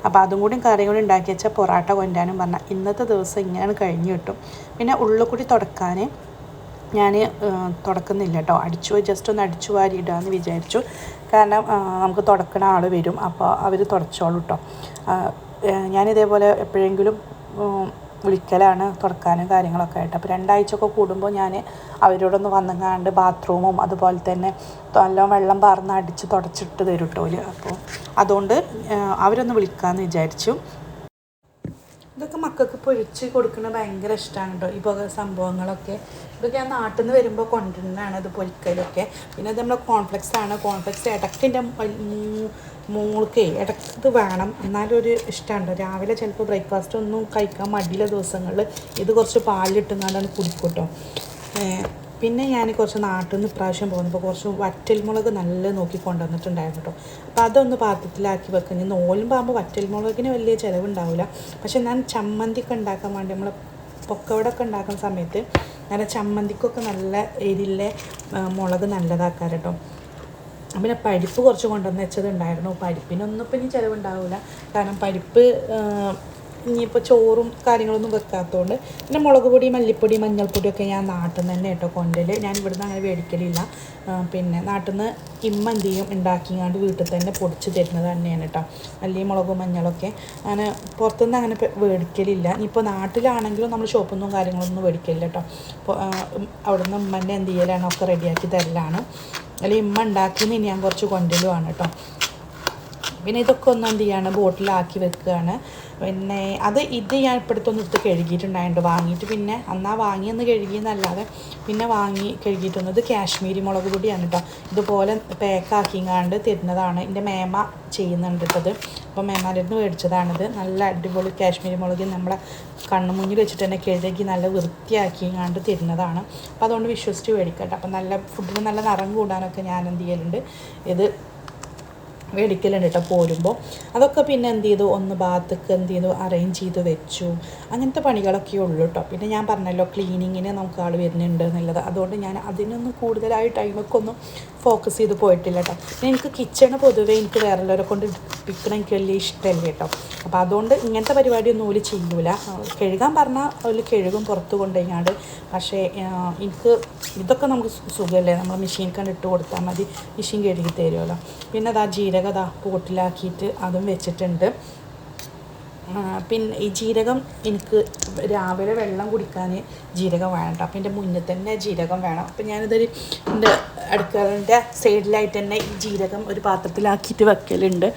Speaker 1: അപ്പോൾ അതും കൂടി കറിയും കൂടി ഉണ്ടാക്കി വെച്ചാൽ പൊറാട്ട കൊണ്ടാനും പറഞ്ഞാൽ ഇന്നത്തെ ദിവസം ഇങ്ങനെയാണ് കഴിഞ്ഞ് കിട്ടും. പിന്നെ ഉള്ളിൽ കൂടി തുടക്കാൻ ഞാൻ തുടക്കുന്നില്ല കേട്ടോ. അടിച്ചു ജസ്റ്റ് ഒന്ന് അടിച്ചു വാരി ഇടാമെന്ന് വിചാരിച്ചു. കാരണം നമുക്ക് തുടക്കണ ആൾ വരും. അപ്പോൾ അവർ തുടച്ചോളൂ കേട്ടോ. ഞാനിതേപോലെ എപ്പോഴെങ്കിലും വിളിക്കലാണ് തുടക്കാനും കാര്യങ്ങളൊക്കെ ആയിട്ട്. അപ്പോൾ രണ്ടാഴ്ച ഒക്കെ കൂടുമ്പോൾ ഞാൻ അവരോടൊന്ന് വന്നങ്ങാണ്ട് ബാത്റൂമും അതുപോലെ തന്നെ നല്ല വെള്ളം പാർന്ന് അടിച്ച് തുടച്ചിട്ട് തരും കേട്ടോ അപ്പോൾ അതുകൊണ്ട് അവരൊന്ന് വിളിക്കാമെന്ന് വിചാരിച്ചു. ഇതൊക്കെ മക്കൾക്ക് പൊരിച്ച് കൊടുക്കുന്നത് ഭയങ്കര ഇഷ്ടമാണ് കേട്ടോ ഈ വക സംഭവങ്ങളൊക്കെ. ഇതൊക്കെ ഞാൻ നാട്ടിൽ നിന്ന് വരുമ്പോൾ കൊണ്ടുവരുന്നതാണ് ഇത് പൊരിക്കലൊക്കെ. പിന്നെ ഇത് നമ്മുടെ കോൺഫ്ലെക്സ് ആണ്. കോൺഫ്ലെക്സ് ഇടയ്ക്കിന്റെ മോൾക്ക് ഇടയ്ക്ക് ഇത് വേണം. എന്നാലും ഒരു ഇഷ്ടമുണ്ട് രാവിലെ ചിലപ്പോൾ ബ്രേക്ക്ഫാസ്റ്റ് ഒന്നും കഴിക്കാൻ മടിയുള്ള ദിവസങ്ങളിൽ ഇത് കുറച്ച് പാലിലിട്ടുങ്ങാണ്ടാണ് കുടിക്കൂട്ടോ. പിന്നെ ഞാൻ കുറച്ച് നാട്ടിൽ നിന്ന് ഇപ്രാവശ്യം പോകുന്നപ്പോൾ കുറച്ച് വറ്റൽമുളക് നല്ല നോക്കി കൊണ്ടുവന്നിട്ടുണ്ടായിരുന്നു കേട്ടോ അപ്പോൾ അതൊന്ന് പാത്രത്തിലാക്കി വെക്കും. ഇനി നോലും പോകുമ്പോൾ വറ്റൽമുളകിന് വലിയ ചിലവുണ്ടാവില്ല പക്ഷെ ഞാൻ ചമ്മന്തിക്ക് ഉണ്ടാക്കാൻ വേണ്ടി നമ്മൾ പൊക്കവടൊക്കെ ഉണ്ടാക്കുന്ന സമയത്ത് നല്ല ചമ്മന്തിക്കൊക്കെ നല്ല എരിലെ ആ, മുളക് നല്ലതാക്കാറ് കേട്ടോ പിന്നെ പരിപ്പ് കുറച്ച് കൊണ്ടുവന്ന് വെച്ചതുണ്ടായിരുന്നു. പരിപ്പിനൊന്നും ഇപ്പം ഇനി ചിലവുണ്ടാവില്ല കാരണം പരിപ്പ് ഇനിയിപ്പോൾ ചോറും കാര്യങ്ങളൊന്നും വെക്കാത്തതുകൊണ്ട് പിന്നെ മുളക് പൊടി മല്ലിപ്പൊടി മഞ്ഞൾപ്പൊടിയൊക്കെ ഞാൻ നാട്ടിൽ നിന്ന് തന്നെ കേട്ടോ കൊണ്ടൽ. ഞാൻ ഇവിടുന്ന് അങ്ങനെ മേടിക്കലില്ല പിന്നെ നാട്ടിൽ നിന്ന് ഇമ്മ എന്ത് ചെയ്യും? ഉണ്ടാക്കിങ്ങാണ്ട് വീട്ടിൽ തന്നെ പൊടിച്ച് തരുന്നത് തന്നെയാണ് കേട്ടോ. മല്ലി മുളകും മഞ്ഞളൊക്കെ. അങ്ങനെ പുറത്തുനിന്ന് അങ്ങനെ മേടിക്കലില്ല ഇനിയിപ്പോൾ നാട്ടിലാണെങ്കിലും നമ്മൾ ഷോപ്പിൽ നിന്നും കാര്യങ്ങളൊന്നും മേടിക്കലില്ല കേട്ടോ. അപ്പോൾ അവിടുന്ന് ഉമ്മന്റെ എന്ത് ചെയ്യലാണ്? ഒക്കെ റെഡിയാക്കി തരലാണ്. അല്ലെങ്കിൽ ഇമ്മ ഉണ്ടാക്കിയെന്ന് ഞാൻ കുറച്ച് കൊണ്ടുവരുവാണ് കേട്ടോ. പിന്നെ ഇതൊക്കെ ഒന്ന് എന്ത് ചെയ്യാണ്? ബോട്ടിലാക്കി വെക്കുകയാണ്. പിന്നെ അത് ഇത് ഞാൻ ഇപ്പോഴത്തൊന്നും എടുത്ത് കഴുകിയിട്ടുണ്ടായിട്ടുണ്ട്. വാങ്ങിയിട്ട് പിന്നെ അന്നാ വാങ്ങിയെന്ന് കഴുകിയെന്നല്ലാതെ പിന്നെ വാങ്ങി കഴുകിയിട്ടൊന്നും ഇത് കാശ്മീരി മുളക് പൊടിയാണ് കേട്ടോ ഇതുപോലെ പാക്കാക്കിങ്ങാണ്ട് തരുന്നതാണ്. എന്റെ മേമ ചെയ്യുന്നുണ്ട് കേട്ടത് അപ്പോൾ മേമാരുടെ അടുത്ത് മേടിച്ചതാണിത്. നല്ല അടിപൊളി കാശ്മീരി മുളക് നമ്മളെ കണ്ണു മുന്നിൽ വെച്ചിട്ട് തന്നെ കഴുകി നല്ല വൃത്തിയാക്കി വൃത്തിയാക്കിങ്ങാണ്ട് തരുന്നതാണ്. അപ്പോൾ അതുകൊണ്ട് വിശ്വസിച്ച് മേടിക്കട്ടെ അപ്പം നല്ല ഫുഡിന് നല്ല നിറം കൂടാനൊക്കെ ഞാൻ എന്ത് ചെയ്യലുണ്ട്. ഇത് മേടിക്കലുണ്ട് കേട്ടോ പോരുമ്പോൾ അതൊക്കെ പിന്നെ എന്ത് ചെയ്തു? ഒന്ന് ഭാഗത്തേക്ക് എന്ത് ചെയ്തു? അറേഞ്ച് ചെയ്ത് വെച്ചു. അങ്ങനത്തെ പണികളൊക്കെ ഉള്ളൂ കേട്ടോ പിന്നെ ഞാൻ പറഞ്ഞല്ലോ ക്ലീനിങ്ങിന് നമുക്ക് ആൾ വരുന്നുണ്ട് എന്നുള്ളത്. അതുകൊണ്ട് ഞാൻ അതിനൊന്നും കൂടുതലായി ടൈമൊക്കെ ഒന്നും ഫോക്കസ് ചെയ്ത് പോയിട്ടില്ല കേട്ടോ എനിക്ക് കിച്ചണ് പൊതുവേ എനിക്ക് വേറെ ഉള്ളവരെ കൊണ്ട് എടുപ്പിക്കണം എനിക്ക് വലിയ ഇഷ്ടമല്ല കേട്ടോ അപ്പോൾ അതുകൊണ്ട് ഇങ്ങനത്തെ പരിപാടിയൊന്നും ഓൽ ചെയ്യൂല. കഴുകാൻ പറഞ്ഞാൽ ഓൽ കഴുകും പുറത്ത് കൊണ്ടുകഴിഞ്ഞാണ്ട് പക്ഷേ എനിക്ക് ഇതൊക്കെ നമുക്ക് സുഖമല്ലേ നമ്മൾ മെഷീൻ കണ്ടിട്ട് കൊടുത്താൽ മതി. മെഷീൻ കഴുകി തരുമല്ലോ പിന്നെ അതാ ജീരക ദാ പോട്ടിലാക്കിയിട്ട് അതും വെച്ചിട്ടുണ്ട്. പിന്നെ ഈ ജീരകം എനിക്ക് രാവിലെ വെള്ളം കുടിക്കാൻ ജീരകം വേണ്ട അപ്പം എന്റെ മുന്നിൽ തന്നെ ജീരകം വേണം. അപ്പം ഞാനിതൊരു എന്റെ അടുക്കളന്റെ സൈഡിലായിട്ട് തന്നെ ഈ ജീരകം ഒരു പാത്രത്തിലാക്കിയിട്ട് വെക്കലുണ്ട്.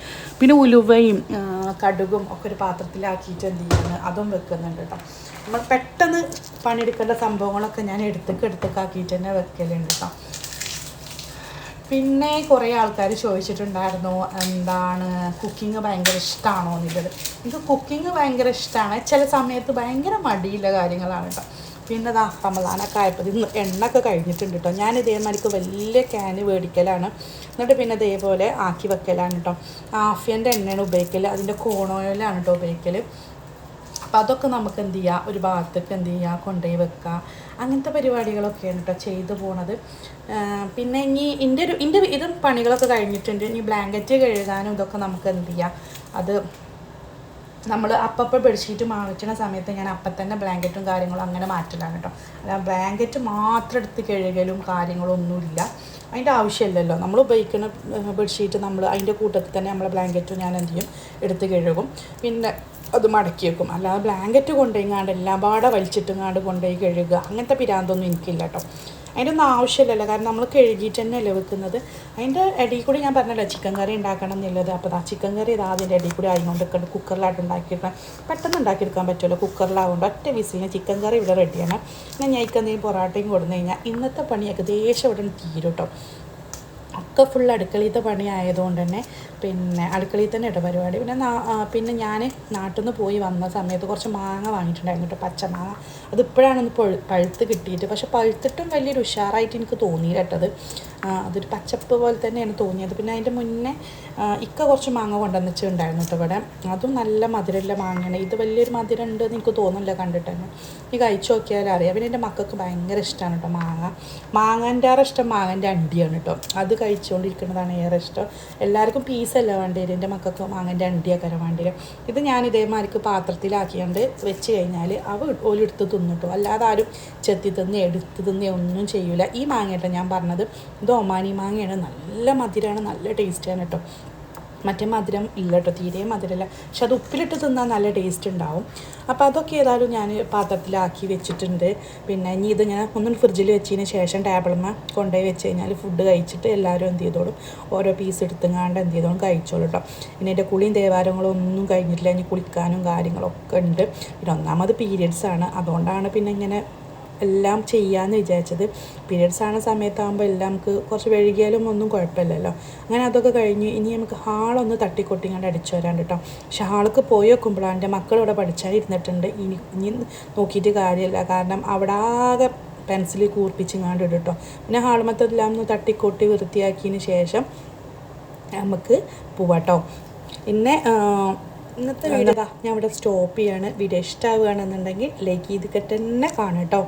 Speaker 1: പിന്നെ ഉലുവയും കടുകും ഒക്കെ ഒരു പാത്രത്തിലാക്കിയിട്ട് എന്ത് ചെയ്യുന്നു അതും വെക്കുന്നുണ്ട് കേട്ടോ നമ്മൾ പെട്ടെന്ന് പണിയെടുക്കേണ്ട സംഭവങ്ങളൊക്കെ ഞാൻ എടുത്തേക്ക് എടുത്തൊക്കെ ആക്കിയിട്ട് തന്നെ വെക്കലുണ്ട് കേട്ടോ പിന്നെ കുറേ ആൾക്കാർ ചോദിച്ചിട്ടുണ്ടായിരുന്നു എന്താണ് കുക്കിംഗ് ഭയങ്കര ഇഷ്ടമാണോ എന്നുള്ളത്. എനിക്ക് കുക്കിംഗ് ഭയങ്കര ഇഷ്ടമാണ് ചില സമയത്ത് ഭയങ്കര മടിയുള്ള കാര്യങ്ങളാണ് കേട്ടോ. പിന്നെ ദാ റമദാനൊക്കെ ആയപ്പോൾ ഇന്ന് എണ്ണൊക്കെ കഴിഞ്ഞിട്ടുണ്ട് കേട്ടോ. ഞാൻ ഇതേമാതിരിക്ക് വലിയ ക്യാന് മേടിക്കലാണ് എന്നിട്ട് പിന്നെ ഇതേപോലെ ആക്കി വെക്കലാണ് കേട്ടോ. ആഫിയന്റെ എണ്ണയാണ് ഉപയോഗിക്കൽ അതിന്റെ കോണോയിലാണ് കേട്ടോ ഉപയോഗിക്കൽ അപ്പം അതൊക്കെ നമുക്ക് എന്ത് ചെയ്യുക ഒരു ഭാഗത്തേക്ക് എന്ത് ചെയ്യുക കൊണ്ടുപോയി വെക്കുക അങ്ങനത്തെ പരിപാടികളൊക്കെയാണ് കേട്ടോ ചെയ്തു പോണത്. പിന്നെ ഇനി എന്റെ ഒരു എന്റെ ഇതും പണികളൊക്കെ കഴിഞ്ഞിട്ടുണ്ട്. ഇനി ബ്ലാങ്കറ്റ് കഴുകാനും ഇതൊക്കെ നമുക്ക് എന്ത് ചെയ്യാം? അത് നമ്മൾ അപ്പപ്പോൾ ബെഡ്ഷീറ്റ് മാറ്റുന്ന സമയത്ത് ഞാൻ അപ്പം തന്നെ ബ്ലാങ്കറ്റും കാര്യങ്ങളും അങ്ങനെ മാറ്റലാണ് കേട്ടോ അല്ല ബ്ലാങ്കറ്റ് മാത്രം എടുത്ത് കഴുകലും കാര്യങ്ങളും ഒന്നുമില്ല. അതിന്റെ ആവശ്യമില്ലല്ലോ. നമ്മൾ ഉപയോഗിക്കുന്ന ബെഡ്ഷീറ്റ് നമ്മൾ അതിന്റെ കൂട്ടത്തിൽ തന്നെ നമ്മളെ ബ്ലാങ്കറ്റും ഞാൻ എന്ത് ചെയ്യും? എടുത്ത് കഴുകും. പിന്നെ അത് മടക്കി വെക്കും. അല്ലാതെ ബ്ലാങ്കറ്റ് കൊണ്ടുപോയിങ്ങാണ്ട് എല്ലാം പാടെ വലിച്ചിട്ടുങ്ങാണ്ട് കൊണ്ടുപോയി കഴുകുക. അങ്ങനത്തെ പിരാന്തൊന്നും എനിക്കില്ല കേട്ടോ അതിന്റെ ഒന്നും ആവശ്യമില്ലല്ലോ. കാരണം നമ്മൾ കഴുകിയിട്ട് തന്നെയല്ലേ വെക്കുന്നത്. അതിന്റെ ഇടയിൽ കൂടി ഞാൻ പറഞ്ഞല്ലോ ചിക്കൻ കറി ഉണ്ടാക്കണം എന്നുള്ളത്. അപ്പോൾ ആ ചിക്കൻ കറി ഇതാ അതിന്റെ ഇടയിൽ കൂടി ആയിക്കൊണ്ട് നിൽക്കണം കുക്കറിലായിട്ട് ഉണ്ടാക്കിയിട്ട് പെട്ടെന്ന് ഉണ്ടാക്കിയെടുക്കാൻ പറ്റുമല്ലോ. കുക്കറിലാവുകൊണ്ട് ഒറ്റ വിസിലിന് ചിക്കൻ കറി ഇവിടെ റെഡിയാണ് ഞാൻ എന്തെങ്കിലും പൊറാട്ടയും കൊടുന്നു കഴിഞ്ഞാൽ ഇന്നത്തെ പണിയൊക്കെ ഏകദേശം ഇവിടെ തീരും കേട്ടോ ഒക്കെ ഫുൾ അടുക്കളയിലത്തെ പണി ആയതുകൊണ്ട് തന്നെ പിന്നെ അടുക്കളയിൽ തന്നെ ഇട്ട പരിപാടി. പിന്നെ പിന്നെ ഞാൻ നാട്ടിൽ നിന്ന് പോയി വന്ന സമയത്ത് കുറച്ച് മാങ്ങ വാങ്ങിയിട്ടുണ്ടായിരുന്നു കേട്ടോ പച്ചമാങ്ങ അത് ഇപ്പോഴാണ് ഒന്ന് പഴു പഴുത്ത് കിട്ടിയിട്ട്. പക്ഷെ പഴുത്തിട്ടും വലിയൊരു ഉഷാറായിട്ട് എനിക്ക് ആ, അതൊരു പച്ചപ്പ് പോലെ തന്നെയാണ് തോന്നിയത്. പിന്നെ അതിന്റെ മുന്നേ ഇക്ക കുറച്ച് മാങ്ങ കൊണ്ടുവന്ന് വെച്ചിട്ടുണ്ടായിരുന്നു കേട്ടോ ഇവിടെ. അതും നല്ല മധുരമുള്ള മാങ്ങയാണ്. ഇത് വലിയൊരു മധുരം ഉണ്ട് എന്ന് എനിക്ക് തോന്നുന്നില്ല കണ്ടിട്ട് തന്നെ ഈ കഴിച്ചു നോക്കിയാൽ അറിയാം. പിന്നെ എന്റെ മക്കൾക്ക് ഭയങ്കര ഇഷ്ടമാണ് കേട്ടോ മാങ്ങ. മാങ്ങന്റെ ആറ് ഇഷ്ടം മാങ്ങന്റെ അണ്ടിയാണ് കേട്ടോ. അത് കഴിച്ചുകൊണ്ടിരിക്കുന്നതാണ് ഏറെ ഇഷ്ടം. എല്ലാവർക്കും പീസല്ല വേണ്ടി വരും എന്റെ മക്കൾക്ക് മാങ്ങന്റെ അണ്ടിയൊക്കെ വേണ്ടി വരും ഇത് ഞാൻ ഇതേമാതിരിക്ക് പാത്രത്തിലാക്കിയാണ്ട് വെച്ച് കഴിഞ്ഞാൽ അവ ഓലെടുത്ത് തിന്നിട്ടു അല്ലാതെ ആരും ചെത്തി തിന്ന് എടുത്ത് തിന്ന് ഒന്നും ചെയ്യൂല. ഈ മാങ്ങ കേട്ടോ ഞാൻ പറഞ്ഞത്. ഇത് ഒമാനി മാങ്ങയാണ്. നല്ല മധുരമാണ് നല്ല ടേസ്റ്റാണ് കേട്ടോ മറ്റേ മധുരം ഇല്ല കേട്ടോ തീരെ മധുരമില്ല പക്ഷെ അത് ഉപ്പിലിട്ട് തിന്നാൽ നല്ല ടേസ്റ്റ് ഉണ്ടാവും. അപ്പോൾ അതൊക്കെ ഏതായാലും ഞാൻ പാത്രത്തിലാക്കി വെച്ചിട്ടുണ്ട്. പിന്നെ ഇനി ഇത് ഞാൻ ഒന്നും ഫ്രിഡ്ജിൽ വെച്ചതിന് ശേഷം ടേബിളിന്മേൽ കൊണ്ടുപോയി വെച്ച് കഴിഞ്ഞാൽ ഫുഡ് കഴിച്ചിട്ട് എല്ലാവരും എന്ത് ചെയ്തോളും? ഓരോ പീസ് എടുത്തുങ്ങാണ്ട് എന്ത് ചെയ്തോളും? കഴിച്ചോളൂ കേട്ടോ. പിന്നെ എന്റെ കുളിയും ദേവാരങ്ങളും ഒന്നും കഴിഞ്ഞിട്ടില്ല. ഇനി കുളിക്കാനും കാര്യങ്ങളൊക്കെ ഉണ്ട്. പിന്നെ ഒന്നാമത് പീരിയഡ്സ് ആണ്. അതുകൊണ്ടാണ് പിന്നെ ഇങ്ങനെ എല്ലാം ചെയ്യാമെന്ന് വിചാരിച്ചത്. പീരിയഡ്സ് ആണ് സമയത്താകുമ്പോൾ എല്ലാം നമുക്ക് കുറച്ച് വൈകിയാലും ഒന്നും കുഴപ്പമില്ലല്ലോ. അങ്ങനെ അതൊക്കെ കഴിഞ്ഞ് ഇനി നമുക്ക് ഹാളൊന്ന് തട്ടിക്കൊട്ടിങ്ങാണ്ട് അടിച്ചു വരാൻ കേട്ടോ. പക്ഷെ ഹാൾക്ക് പോയി വെക്കുമ്പോഴാണ് എന്റെ മക്കൾ ഇവിടെ പഠിച്ചാൽ ഇരുന്നിട്ടുണ്ട്. ഇനി ഇനി നോക്കിയിട്ട് കാര്യമില്ല. കാരണം അവിടെ ആകെ പെൻസിൽ കൂർപ്പിച്ചിങ്ങാണ്ട് ഇടും കേട്ടോ. പിന്നെ ഹാളുമത്തെല്ലാം ഒന്ന് തട്ടിക്കൊട്ടി വൃത്തിയാക്കിയതിന് ശേഷം നമുക്ക് പോവാട്ടോ പിന്നെ ഇന്നത്തെ വീഡിയോ ഞാൻ ഇവിടെ സ്റ്റോപ്പ് ചെയ്യാണ്. വീഡിയോ ഇഷ്ടമാവുകയാണെന്നുണ്ടെങ്കിൽ ലൈക്ക് ചെയ്തിട്ട് തന്നെ കാണാം കേട്ടോ